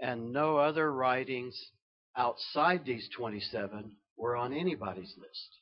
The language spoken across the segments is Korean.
and no other writings outside these 27 were on anybody's list.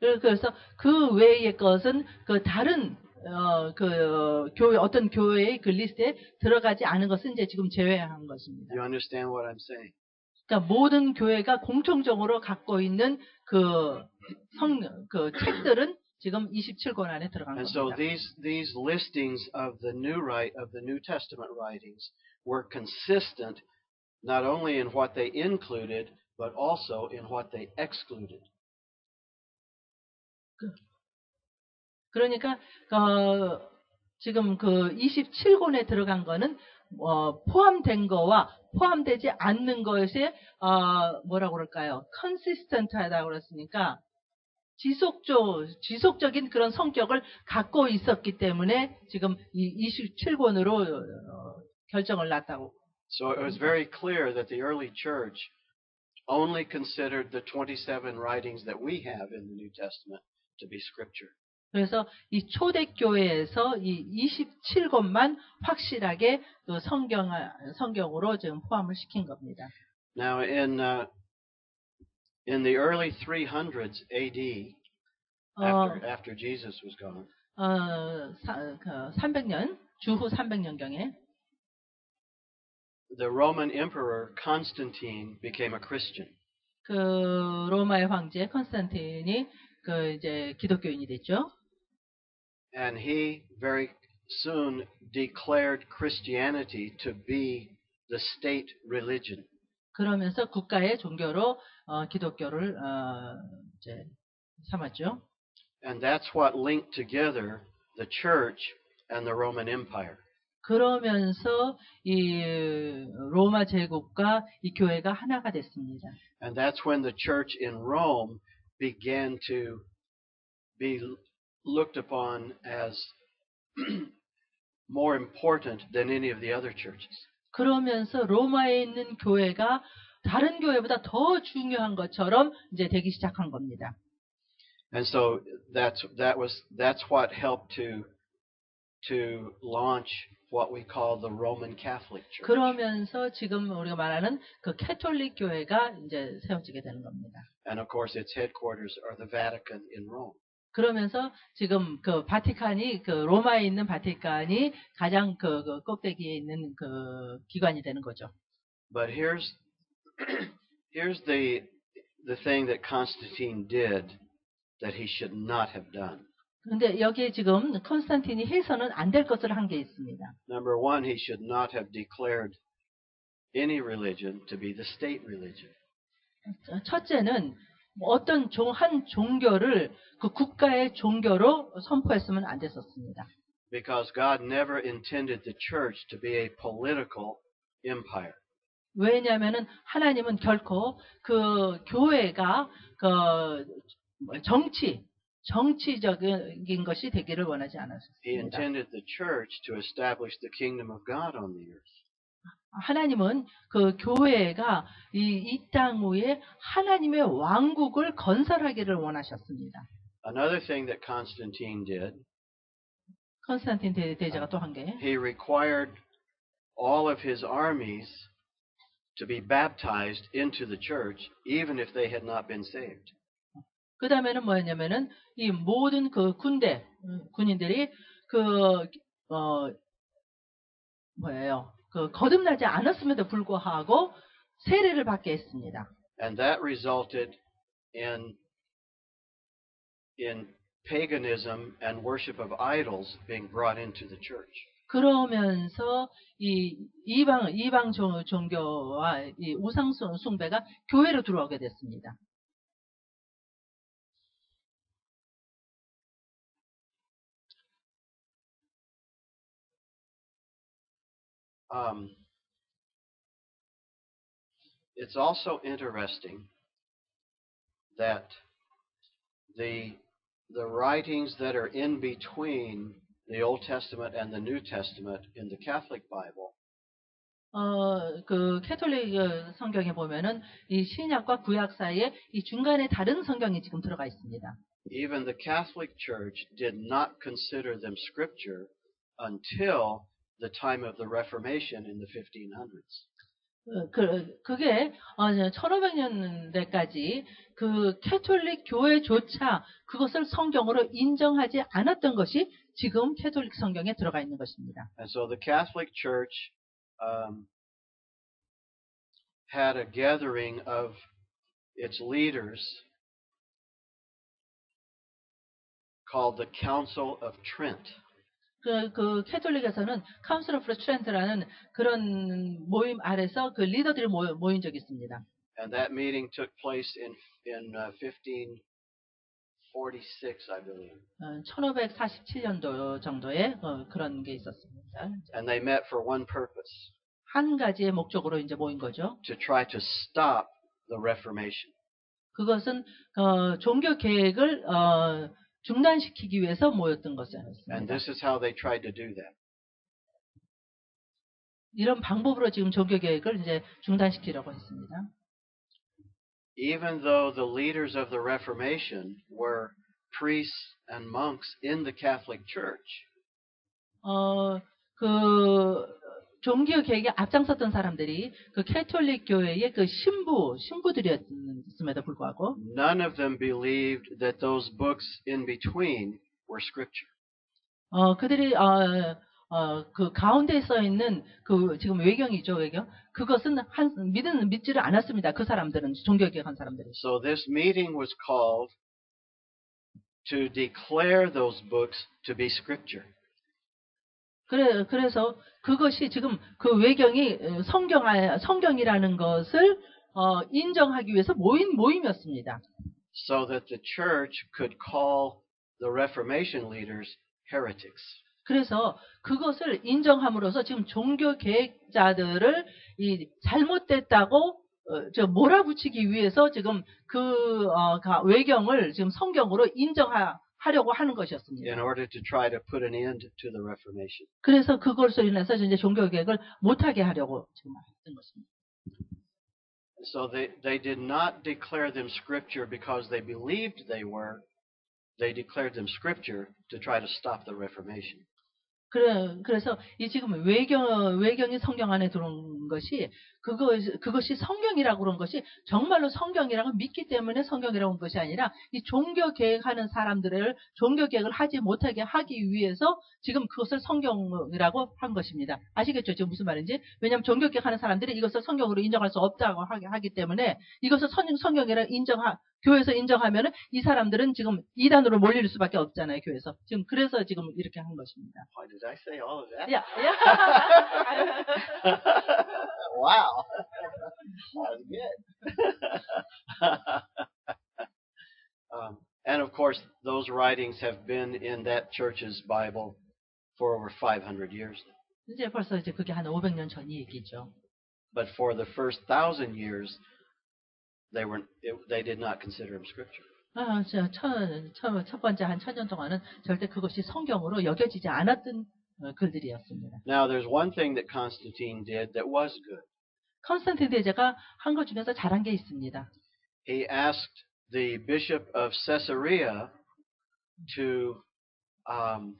그래서 그 외의 것은 그 다른 어, 그 교회 어떤 교회의 그 리스트에 들어가지 않은 것은 이제 지금 제외한 것입니다. You understand what I'm saying? 그러니까 모든 교회가 공통적으로 갖고 있는 그 성, 그 책들은 지금 27권 안에 들어간 And so 겁니다. these these listings of the new right of the New Testament writings were consistent not only in what they included but also in what they excluded. 그러니까 어, 지금 그 27권에 들어간 거는 어, 포함된 거와 포함되지 않는 것에 어, 뭐라고 그럴까요? 컨시스턴트하다고 그랬으니까 지속적 지속적인 그런 성격을 갖고 있었기 때문에 지금 이 27권으로 결정을 났다고. So it was very clear that the early church only considered the 27 writings that we have in the New Testament to be scripture. 그래서 이 초대교회에서 이 27권만 확실하게 그 성경 성경으로 지금 포함을 시킨 겁니다. Now in uh, in the early 300s AD 어, after after Jesus was gone 어, 사, 그 300년 주후 300년경에 the Roman Emperor Constantine became a Christian. 그 로마의 황제 컨스탄틴이 그 이제 기독교인이 됐죠. And he very soon declared Christianity to be the state religion. 그러면서 국가의 종교로 어, 기독교를 어, 이제 삼았죠. And that's what linked together the church and the Roman Empire. 그러면서 이 로마 제국과 이 교회가 하나가 됐습니다. And that's when the church in Rome began to be looked upon as more important than any of the other churches. 그러면서 로마에 있는 교회가 다른 교회보다 더 중요한 것처럼 이제 되기 시작한 겁니다. And so that's that was that's what helped to to launch what we call the Roman Catholic Church. 그러면서 지금 우리가 말하는 그 캐톨릭 교회가 이제 세워지게 되는 겁니다. And of course its headquarters are the Vatican in Rome. 그러면서 지금 그 바티칸이 그 로마에 있는 바티칸이 가장 그, 그 꼭대기에 있는 그 기관이 되는 거죠. But here's here's the the thing that Constantine did that he should not have done. 근데 여기에 지금 컨스탄틴이 해서는 안 될 것을 한 게 있습니다. Number one, he should not have declared any religion to be the state religion. 첫째는 어떤 종, 한 종교를 그 국가의 종교로 선포했으면 안 됐었습니다. Because God never intended the church to be a political empire. 왜냐하면은 하나님은 결코 그 교회가 그 정치 정치적인 것이 되기를 원하지 He 않았습니다. intended the church to establish the kingdom of God on the earth. 하나님은 그 교회가 이, 이땅 위에 하나님의 왕국을 건설하기를 원하셨습니다. Another thing that Constantine did, 컨스탄틴 대, 대제가 또 한 게, he required all of his armies to be baptized into the church, even if they had not been saved. 그 다음에는 뭐였냐면은 이 모든 그 군대 음, 군인들이 그 어, 뭐예요? 그 거듭나지 않았음에도 불구하고 세례를 받게 했습니다. And that resulted in in paganism and worship of idols being brought into the church. 그러면서 이 이방 이방 종- 종교와 이 우상 숭- 숭배가 교회로 들어오게 됐습니다. Um, it's also interesting that the the writings that are in between the Old Testament and the New Testament in the Catholic Bible 어, 그 캐톨릭 어, 성경에 보면은 이 신약과 구약 사이에 이 중간에 다른 성경이 지금 들어가 있습니다. even the Catholic Church did not consider them scripture until the time of the Reformation in the 1500s. 어, 그, 그게 1500년대까지 그 캐톨릭 교회조차 그것을 성경으로 인정하지 않았던 것이 지금 캐톨릭 성경에 들어가 있는 것입니다. And so the Catholic Church um, had a gathering of its leaders called the Council of Trent. 그, 그 캐톨릭에서는 카운슬 오브 트렌트라는 그런 모임 아래서 그 리더들이 모여, 모인 적이 있습니다. And that meeting took place in in uh, 1546, I believe. 어, 1547년도 정도에 어, 그런 게 있었습니다. And they met for one purpose: 한 가지의 목적으로 이제 모인 거죠. to try to stop the Reformation. 그것은 어, 종교 계획을 어, 중단시키기 위해서 모였던 And 것이었습니다. this is how they tried to do that. 이런 방법으로 지금 종교 계획을 이제 중단시키려고 했습니다. Even though the leaders of the Reformation were priests and monks in the Catholic Church, 어, 그 종교 계획에 앞장섰던 사람들이 그 캐톨릭 교회의 그 신부 신부들이었음에도 불구하고 none of them believed that those books in between were scripture. 어, 그들이 어, 어, 그 가운데 써 있는 그 지금 외경이죠 외경 그것은 한 믿은 믿지를 않았습니다. 그 사람들은 종교 계획한 사람들이. So this meeting was called to declare those books to be scripture. 그래 그래서 그것이 지금 그 외경이 어, 성경 아- 성경이라는 것을 어, 인정하기 위해서 모인 모임이었습니다. so that the church could call the Reformation leaders heretics. 그래서 그것을 인정함으로써 지금 종교 계획자들을 이 잘못됐다고 어, 저 몰아붙이기 위해서 지금 그 어, 가- 외경을 지금 성경으로 인정하 려고 하는 것이었습니다. in order to try to put an end to the Reformation. 그래서 그것으로 인해서 이제 종교 계획을 못하게 하려고 지금 했던 것입니다. So they, they did not declare them scripture because they believed they were. They declared them scripture to try to stop the Reformation. 그래, 그래서 이 지금 외경, 외경이 성경 안에 들어온 것이, 그것, 그것이 성경이라고 그런 것이 정말로 성경이라고 믿기 때문에 성경이라고 한 것이 아니라 이 종교 계획하는 사람들을 종교 계획을 하지 못하게 하기 위해서 지금 그것을 성경이라고 한 것입니다. 아시겠죠? 지금 무슨 말인지? 왜냐하면 종교 계획하는 사람들이 이것을 성경으로 인정할 수 없다고 하기, 때문에 이것을 성, 성경이라 인정하, 교회에서 인정하면은 이 사람들은 지금 이단으로 몰릴 수밖에 없잖아요, 교회에서. 지금 그래서 지금 이렇게 한 것입니다. Why did I say all of that? 야, 야. wow. That was good. um, and of course, those writings have been in that church's Bible for over 500 years. 이제 벌써 이제 그게 한 500년 전 얘기죠. But for the first thousand years, they were it, they did not consider them scripture. 아, 저, 첫, 첫, 첫 번째 한 천년 동안은 절대 그것이 성경으로 여겨지지 않았던 어, 글들이었습니다. Now, there's one thing that Constantine did that was good. 컨스탄틴 대제가 한 것 중에서 잘한 게 있습니다. He asked the bishop of Caesarea to um,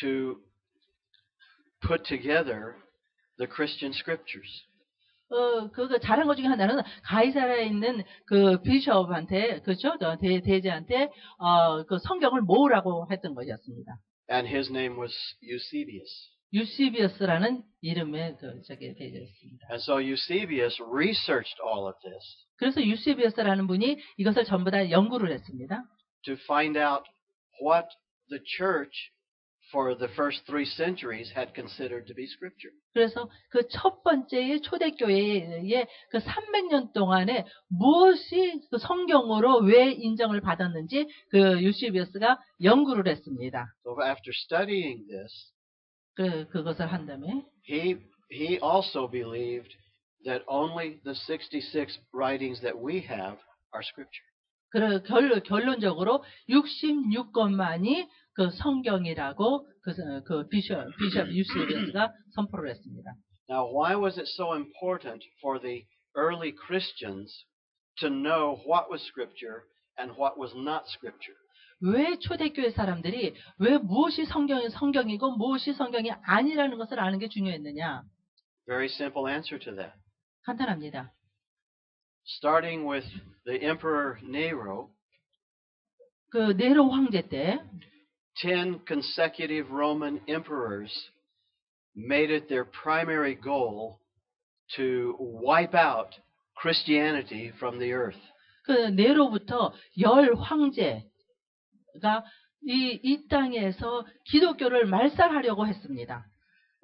to put together the Christian scriptures. 어, 그 잘한 것 중에 하나는 가이사라에 있는 그 비숍한테, 그죠? 대, 대제한테, 어, 그 성경을 모으라고 했던 것이었습니다. And his name was Eusebius. 유시비어스라는 이름의 그, 저기, 대제였습니다. And so Eusebius researched all of this 그래서 유시비어스라는 분이 이것을 전부 다 연구를 했습니다. to find out what the church for the first three centuries had considered to be scripture. 그래서 그 첫 번째의 초대교회의 그 300년 동안에 무엇이 그 성경으로 왜 인정을 받았는지 그 유시비어스가 연구를 했습니다. So after studying this, 그, 그것을 한 다음에 he he also believed that only the 66 writings that we have are scripture. 그 결, 결론적으로 66권만이 그 성경이라고 그, 그 비숍, 비숍 유시비어스가 선포를 했습니다. Now, why was it so important for the early Christians to know what was scripture and what was not scripture? 왜 초대교회 사람들이 왜 무엇이 성경이 성경이고 무엇이 성경이 아니라는 것을 아는 게 중요했느냐? Very simple answer to that. 간단합니다. Starting with the Emperor Nero, 그 네로 황제 때 10 consecutive Roman emperors made it their primary goal to wipe out Christianity from the earth. 그 네로부터 열 황제가 이, 이 땅에서 기독교를 말살하려고 했습니다.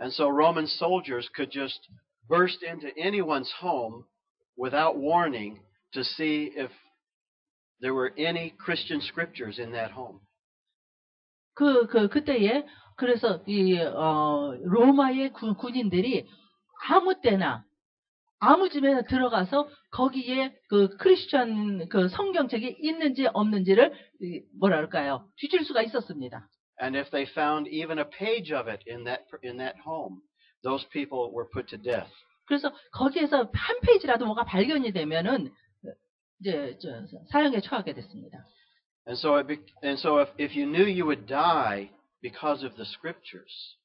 And so Roman soldiers could just burst into anyone's home without warning to see if there were any Christian scriptures in that home. 그, 그, 그때에, 그래서 이, 어, 로마의 군, 군인들이 아무 때나, 아무 집에나 들어가서 거기에 그 크리스천 그 성경책이 있는지 없는지를 이, 뭐라 그럴까요? 뒤질 수가 있었습니다. And if they found even a page of it in that in that home, those people were put to death. 그래서 거기에서 한 페이지라도 뭐가 발견이 되면은 이제 저, 사형에 처하게 됐습니다. And so it be, and so if, if you knew you would die because of the scriptures,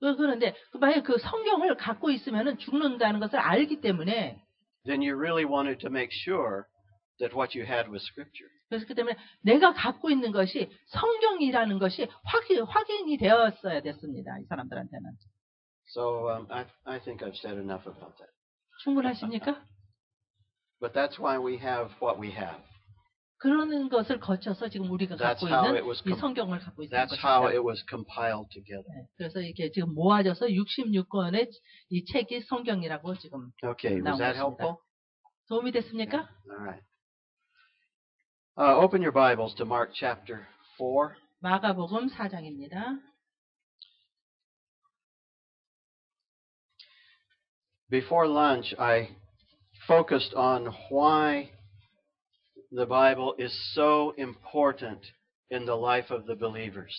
그- 그런데 그 만약에 그 성경을 갖고 있으면은 죽는다는 것을 알기 때문에 then you really wanted to make sure that what you had was scripture. 그래서 그 때문에 내가 갖고 있는 것이 성경이라는 것이 확인, 확인이 되었어야 됐습니다. 이 사람들한테는. So um, I, I think I've said enough about that. 충분하십니까? But that's why we have what we have. 그러는 것을 거쳐서 지금 우리가 That's 갖고 how 있는 it was 이 성경을 갖고 있는 것입니다. together. 네, 그래서 이게 지금 모아져서 66권의 이 책이 성경이라고 지금 Okay, 나온 것입니다. helpful? 도움이 됐습니까? Right. Uh, open your Bibles to Mark chapter 4. 마가복음 4장입니다. Before lunch, I focused on why the Bible is so important in the life of the believers.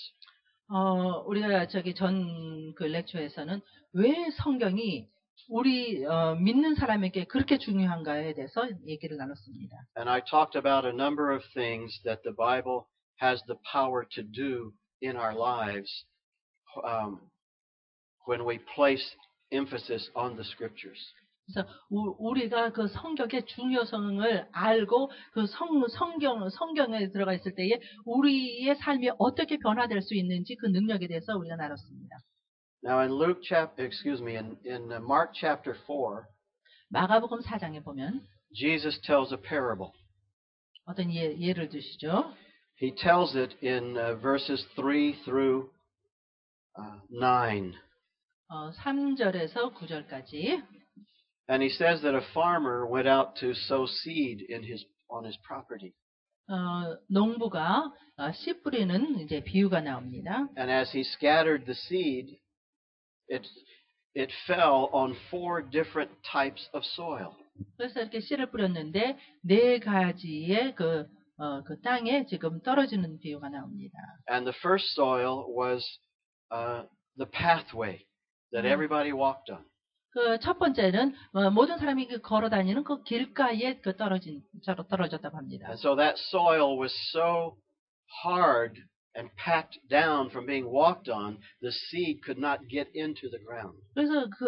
어, 우리가 저기 전 그 렉처에서는 왜 성경이 우리 어, 믿는 사람에게 그렇게 중요한가에 대해서 얘기를 나눴습니다. And I talked about a number of things that the Bible has the power to do in our lives um, when we place emphasis on the scriptures. 그래서 우, 우리가 그 성경의 중요성을 알고 그 성, 성경, 성경에 들어가 있을 때에 우리의 삶이 어떻게 변화될 수 있는지 그 능력에 대해서 우리가 나눴습니다. Now, in Luke chapter, excuse me, in, in uh, Mark chapter 4, 마가복음 4장에 보면 Jesus tells a parable. 어떤 예, 예를 드시죠. He tells it in uh, verses 3 through uh, 9. 어, 3절에서 9절까지 And he says that a farmer went out to sow seed in his, on his property. 어, 농부가 어, 씨 뿌리는 이제 비유가 나옵니다. And as he scattered the seed, it, it fell on four different types of soil. 그래서 이렇게 씨를 뿌렸는데 네 가지의 그, 어, 그 땅에 지금 떨어지는 비유가 나옵니다. And the first soil was uh, the pathway that Mm. everybody walked on. 그 첫 번째는 어, 모든 사람이 그 걸어 다니는 그 길가에 그 떨어진 저로 떨어졌다고 합니다. And so that soil was so hard and packed down from being walked on, the seed could not get into the ground. 그래서 그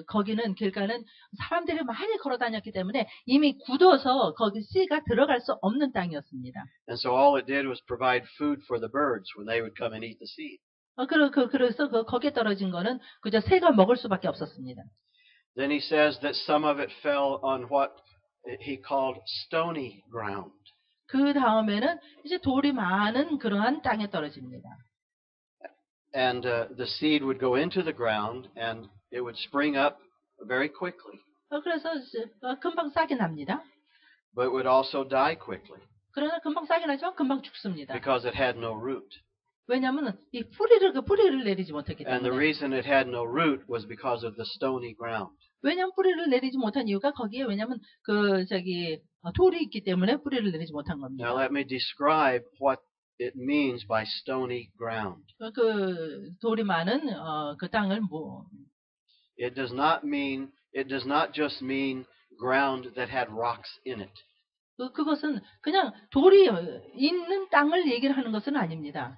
어, 거기는 길가는 사람들이 많이 걸어 다녔기 때문에 이미 굳어서 거기 씨가 들어갈 수 없는 땅이었습니다. And so all it did was provide food for the birds when they would come and eat the seed. 어, 그, 그, 그래서 그 거기에 떨어진 거는 그저 새가 먹을 수밖에 없었습니다. Then he says that some of it fell on what he called stony ground. 그 다음에는 이제 돌이 많은 그러한 땅에 떨어집니다. And uh, the seed would go into the ground and it would spring up very quickly, 어, 그래서 어, 금방 싹이 납니다. but it would also die quickly 그러나 금방 싹이 나지만 금방 죽습니다. because it had no root. 왜냐하면 이 뿌리를 그 뿌리를 내리지 못했기 And the 때문에. reason it had no root was because of the stony ground. 왜냐하면 뿌리를 내리지 못한 이유가 거기에 왜냐하면 그 저기 어, 돌이 있기 때문에 뿌리를 내리지 못한 겁니다. Now let me describe what it means by stony ground. 어, 그 돌이 많은 어, 그 땅을 뭐 It does not mean it does not just mean ground that had rocks in it. 그- 그것은 그냥 돌이 있는 땅을 얘기를 하는 것은 아닙니다.